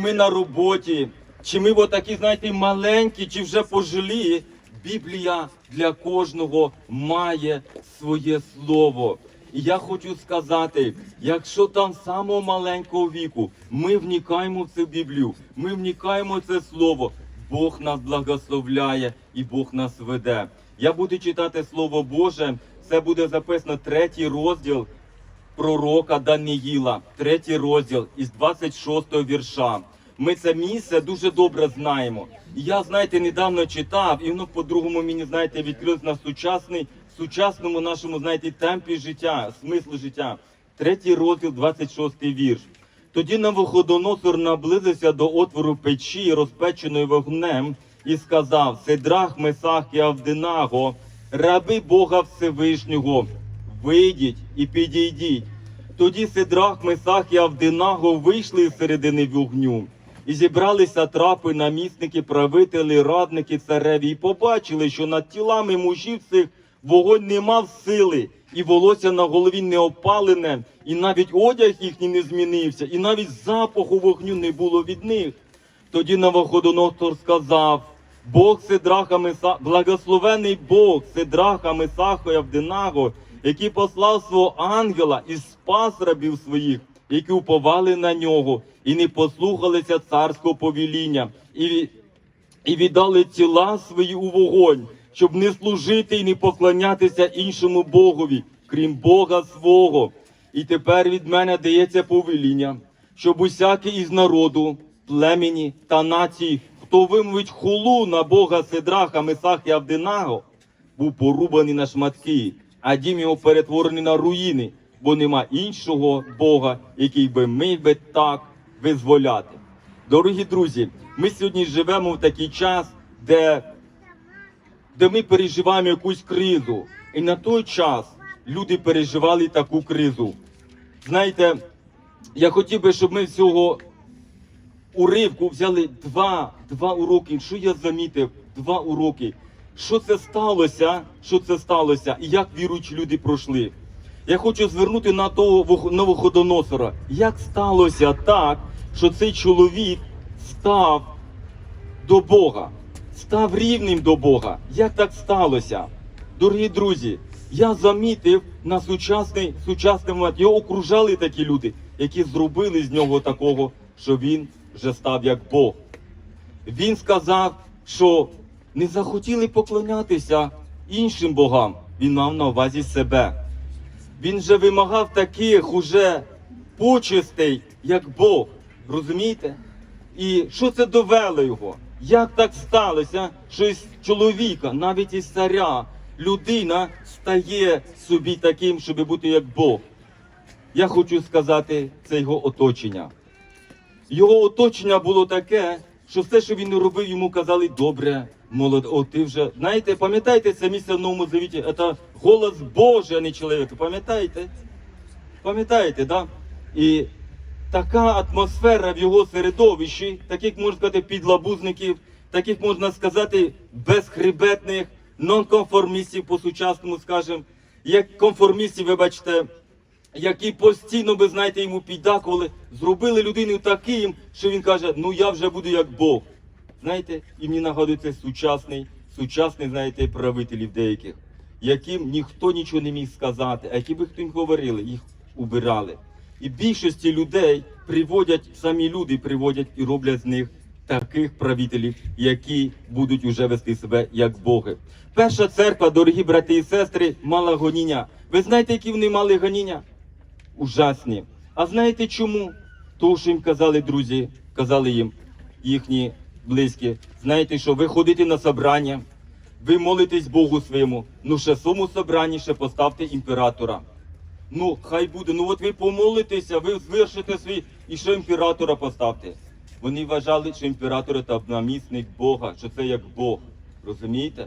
Ми на роботі, чи ми отакі, знаєте, маленькі, чи вже пожилі. Біблія для кожного має своє слово. І я хочу сказати, якщо там самого маленького віку ми вникаємо в цю Біблію, ми вникаємо в це слово, Бог нас благословляє і Бог нас веде. Я буду читати Слово Боже. Це буде записано третій розділ пророка Даниїла, третій розділ із 26 вірша. Ми це місце дуже добре знаємо. Я, знаєте, недавно читав, і воно по-другому мені, знаєте, відкрилось на сучасний, сучасному нашому, знаєте, темпі життя, смислу життя. Третій розділ, 26 вірш. Тоді Навуходоносор наблизився до отвору печі, розпеченої вогнем, і сказав: Сидрах, Месах і Авдинаго, раби Бога Всевишнього, вийдіть і підійдіть. Тоді Сидрах, Месах і Авдинаго вийшли з середини вогню. І зібралися трапи, намісники, правителі, радники цареві, і побачили, що над тілами мужів цих вогонь не мав сили, і волосся на голові не опалене, і навіть одяг їхній не змінився, і навіть запаху вогню не було від них. Тоді Навуходоносор сказав, Бог Сидраха Меса, благословений Бог Сидраха Месахо і Авдинаго, який послав свого ангела і спас рабів своїх, які уповали на нього і не послухалися царського повіління, і, і віддали тіла свої у вогонь, щоб не служити і не поклонятися іншому Богові, крім Бога свого. І тепер від мене дається повеління, щоб усякий із народу, племені та нації, хто вимовить хулу на Бога Сидраха, Месах і Авдинаго, був порубаний на шматки, а дім його перетворений на руїни, бо нема іншого Бога, який би міг би так визволяти. Дорогі друзі, ми сьогодні живемо в такий час, де, де ми переживаємо якусь кризу. І на той час люди переживали таку кризу. Знаєте, я хотів би, щоб ми з цього уривку взяли два, два уроки. Що я замітив? Два уроки. Що це сталося? Що це сталося? І як віруючі люди пройшли? Я хочу звернути на того Новоходоносора. Як сталося так, що цей чоловік став до Бога, став рівним до Бога? Як так сталося? Дорогі друзі, я замітив на сучасний, сучасний момент, його окружали такі люди, які зробили з нього такого, що він вже став як Бог. Він сказав, що не захотіли поклонятися іншим богам. Він мав на увазі себе. Він же вимагав таких уже почестей, як Бог. Розумієте? І що це довело його? Як так сталося, що із чоловіка, навіть із царя, людина стає собі таким, щоб бути як Бог? Я хочу сказати, це його оточення. Його оточення було таке, що все, що він робив, йому казали добре, молод, о, ти вже. Знаєте, пам'ятаєте це місце в Новому Завіті? Це голос Божий, а не чоловіка. Пам'ятаєте? Пам'ятаєте, да? І така атмосфера в його середовищі, таких можна сказати, підлабузників, таких можна сказати, безхребетних, нонконформістів по сучасному, скажем, як конформістів, вибачте, які постійно, ви знаєте, йому піддакували, зробили людину таким, що він каже, ну я вже буду як Бог. Знаєте, і мені нагадується сучасний, сучасний, знаєте, правителів деяких, яким ніхто нічого не міг сказати, а які би хто їм говорили, їх убирали. І більшості людей приводять, самі люди приводять і роблять з них таких правителів, які будуть уже вести себе як Боги. Перша церква, дорогі брати і сестри, мала гоніння. Ви знаєте, які вони мали гоніння? Ужасні. А знаєте чому? Тому що їм казали друзі, казали їм їхні близькі. Знаєте, що ви ходите на собрання, ви молитесь Богу своєму. Ну ще своєму собранні ще поставте імператора. Ну, хай буде. Ну от ви помолитеся, ви звершите свій і ще імператора поставте. Вони вважали, що імператор це намісник Бога, що це як Бог. Розумієте?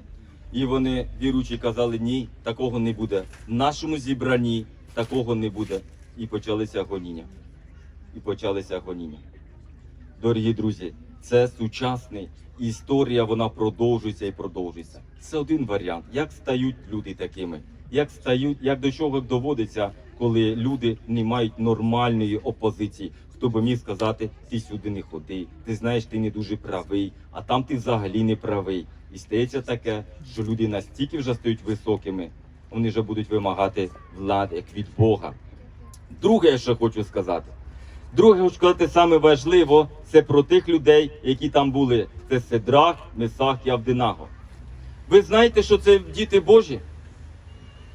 І вони віруючі казали, ні, такого не буде. В нашому зібранні такого не буде. І почалися гоніння. І почалися гоніння. Дорогі друзі, це сучасний історія, вона продовжується і продовжується. Це один варіант, як стають люди такими, як стають, як до чого доводиться, коли люди не мають нормальної опозиції. Хто би міг сказати, ти сюди не ходи, ти знаєш, ти не дуже правий, а там ти взагалі не правий. І стається таке, що люди настільки вже стають високими, вони вже будуть вимагати влади, як від Бога. Друге, я ще хочу сказати. Друге, хочу сказати, саме важливо, це про тих людей, які там були. Це Седрах, Месах і Авдинаго. Ви знаєте, що це діти Божі?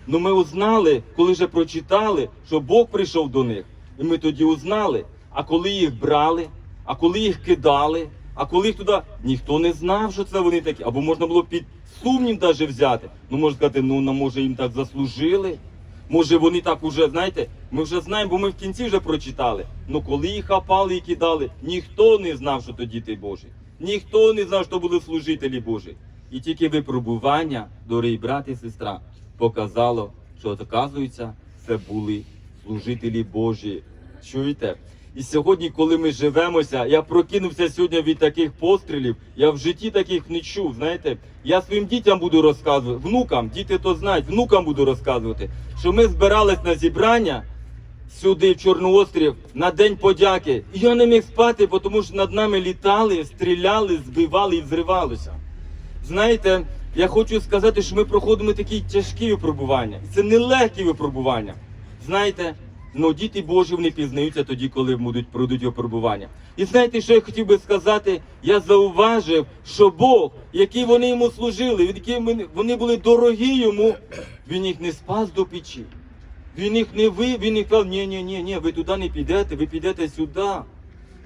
Ну ми узнали, коли вже прочитали, що Бог прийшов до них. І ми тоді узнали. А коли їх брали, а коли їх кидали, а коли їх туди, ніхто не знав, що це вони такі. Або можна було під сумнів навіть взяти. Ну, можна сказати, ну може їм так заслужили. Може вони так уже, знаєте, ми вже знаємо, бо ми в кінці вже прочитали. Ну коли їх хапали і кидали, ніхто не знав, що то діти Божі. Ніхто не знав, що були служителі Божі. І тільки випробування, дорогі брат і сестра, показало, що оказується, це були служителі Божі. Чуєте? І сьогодні, коли ми живемося, я прокинувся сьогодні від таких пострілів. Я в житті таких не чув. Знаєте, я своїм дітям буду розказувати, внукам, діти то знають, внукам буду розказувати, що ми збирались на зібрання сюди, в Чорноострів, на День подяки. І я не міг спати, тому що над нами літали, стріляли, збивали і взривалося. Знаєте, я хочу сказати, що ми проходимо такі тяжкі випробування. Це нелегкі випробування. Знаєте, ну діти Божі вони пізнаються тоді, коли будуть пройдуть випробування. І знаєте, що я хотів би сказати? Я зауважив, що Бог, який вони йому служили, від яких вони- були дорогі йому, він їх не спас до печі. Він їх не ви, він їх казав, ні, ні, ні, ні, ви туди не підете, ви підете сюди.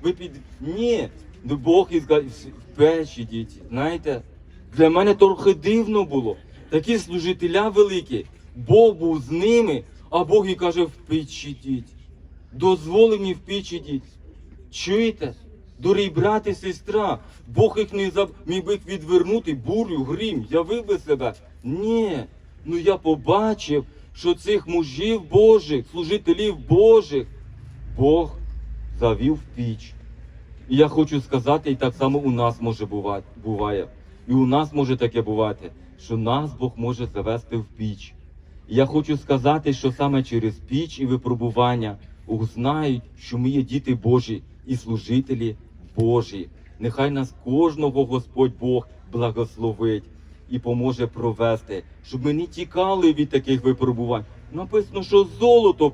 Ви під. Ні. Ну Бог і сказав, в печі діти. Знаєте, для мене трохи дивно було. Такі служителя великі. Бог був з ними, а Бог і каже, в печі діть. Дозволи мені в печі діть. Чуєте? Дорій брат і сестра, Бог їх не заб... міг би відвернути, бурю, грім, явив би себе. Ні. Ну я побачив, що цих мужів Божих, служителів Божих, Бог завів в піч. І я хочу сказати, і так само у нас може бувати, буває. І у нас може таке бувати, що нас Бог може завести в піч. Я хочу сказати, що саме через піч і випробування узнають, що ми є діти Божі і служителі Божі. Нехай нас кожного Господь Бог благословить і поможе провести, щоб ми не тікали від таких випробувань. Написано, що золото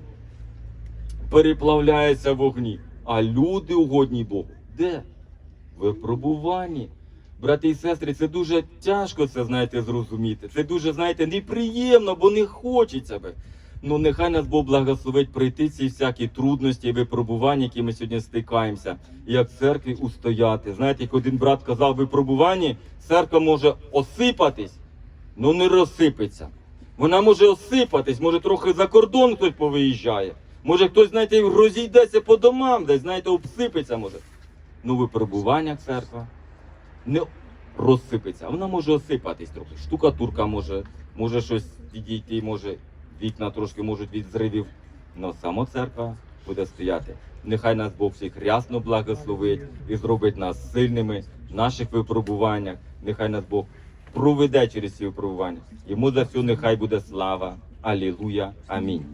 переплавляється в вогні, а люди угодні Богу. Де? В випробуванні. Брати і сестри, це дуже тяжко це, знаєте, зрозуміти. Це дуже, знаєте, неприємно, бо не хочеться би. Ну, нехай нас Бог благословить пройти ці всякі трудності і випробування, які ми сьогодні стикаємося, і як церкві устояти. Знаєте, як один брат казав, випробуванні церква може осипатись, ну не розсипеться. Вона може осипатись, може трохи за кордон хтось повиїжджає. Може хтось, знаєте, розійдеться по домам, десь, знаєте, обсипеться може. Ну, в випробуваннях церква не розсипеться, вона може осипатись трохи. Штукатурка може, може щось відійти, може вікна трошки можуть від зривів. Но сама церква буде стояти. Нехай нас Бог всіх рясно благословить і зробить нас сильними в наших випробуваннях. Нехай нас Бог проведе через ці випробування. Йому за все нехай буде слава. Алілуя. Амінь.